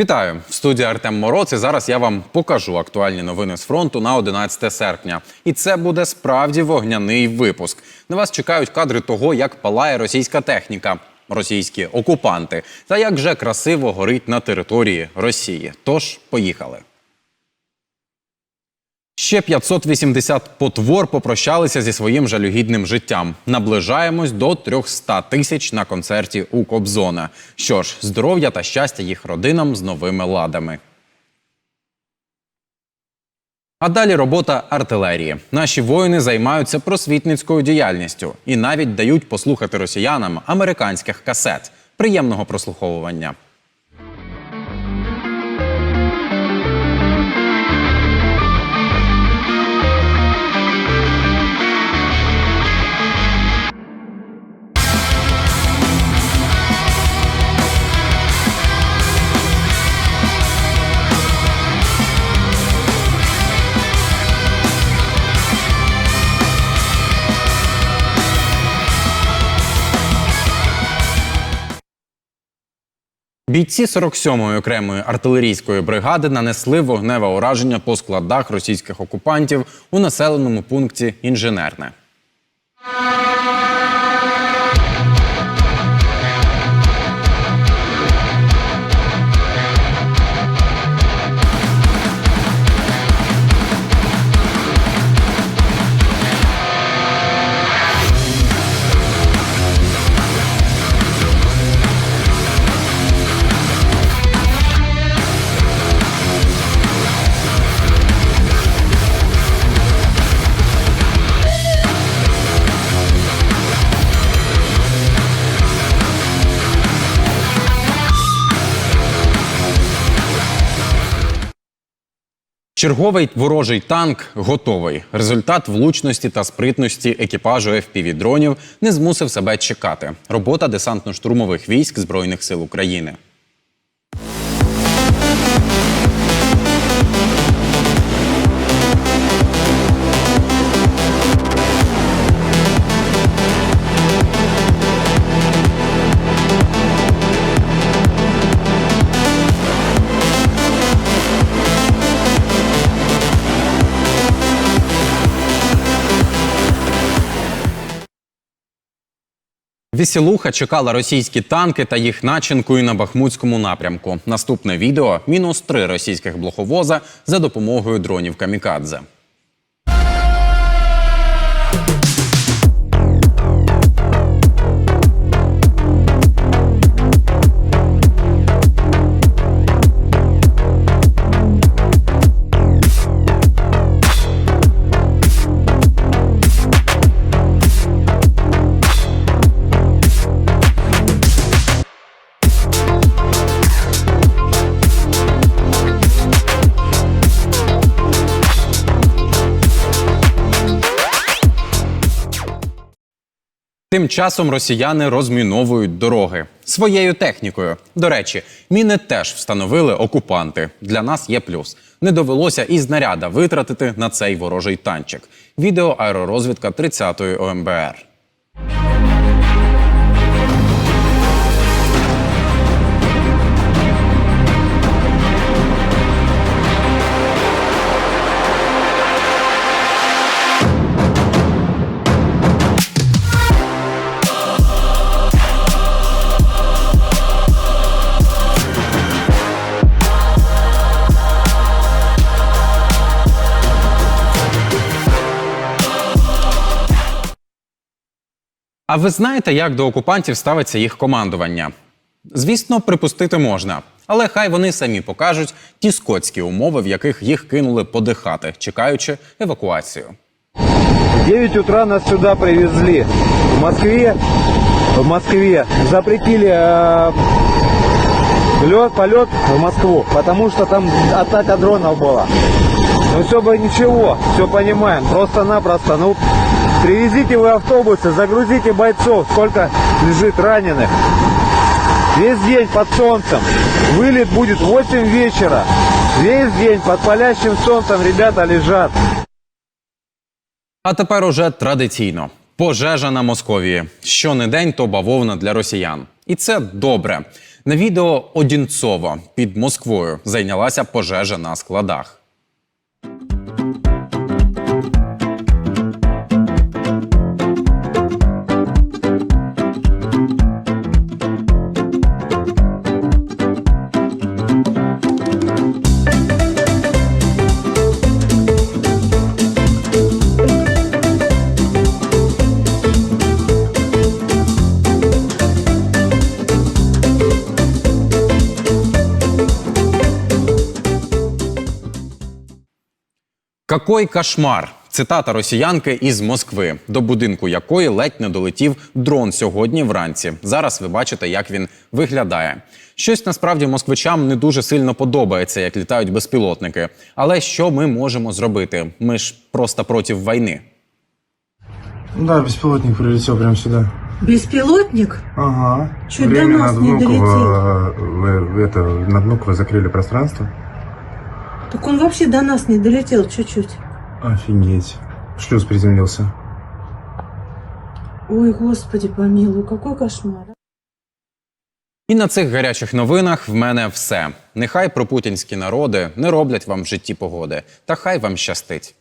Вітаю в студії Артем Мороц. І зараз я вам покажу актуальні новини з фронту на 11 серпня. І це буде справді вогняний випуск. На вас чекають кадри того, як палає російська техніка, російські окупанти, та як же красиво горить на території Росії. Тож поїхали. Ще 580 потвор попрощалися зі своїм жалюгідним життям. Наближаємось до 300 тисяч на концерті у Кобзона. Що ж, здоров'я та щастя їх родинам з новими ладами. А далі робота артилерії. Наші воїни займаються просвітницькою діяльністю і навіть дають послухати росіянам американських касет. Приємного прослуховування. Бійці 47-ї окремої артилерійської бригади нанесли вогневе ураження по складах російських окупантів у населеному пункті Інженерне. Черговий ворожий танк готовий. Результат влучності та спритності екіпажу FPV-дронів не змусив себе чекати. Робота десантно-штурмових військ Збройних сил України. Вісілуха чекала російські танки та їх начинку і на Бахмутському напрямку. Наступне відео мінус три російських блоховоза за допомогою дронів Камікадзе. Тим часом росіяни розміновують дороги своєю технікою. До речі, міни теж встановили окупанти. Для нас є плюс. Не довелося і знаряда витратити на цей ворожий танчик. Відео аеророзвідка 30-ї ОМБР. А ви знаєте, як до окупантів ставиться їх командування? Звісно, припустити можна, але хай вони самі покажуть ті скотські умови, в яких їх кинули подихати, чекаючи евакуацію. В 9 утра нас сюда привезли. В Москве, в Москве запретили э, лед, полет в Москву, потому что там атака дронов была. Ну все бы ничего, все понимаем. Просто-напросто, ну, привезите вы автобусы, загрузите бойцов, сколько лежит раненых. Весь день под солнцем. Вылет будет в 8 вечера. Весь день под палящим солнцем ребята лежат. А тепер уже традиційно пожежа на Московії. Що не день, то бавовна для росіян. І це добре. На відео Одінцово під Москвою зайнялася пожежа на складах. Какой кошмар! Цитата росіянки із Москви, до будинку якої ледь не долетів дрон сьогодні вранці. Зараз ви бачите, як він виглядає. Щось насправді москвичам не дуже сильно подобається, як літають безпілотники. Але що ми можемо зробити? Ми ж просто проти війни. Да, беспилотник прилетел прямо сюда. Беспилотник? Ага. Чуть до нас не Внуково, долетел. вы, вы это, на Внуково закрыли пространство? Так он вообще до нас не долетел чуть-чуть. Офигеть. Шлюз приземлился. Ой, господи помилуй, какой кошмар. І на цих гарячих новинах в мене все. Нехай пропутінські народи не роблять вам в житті погоди, та хай вам щастить.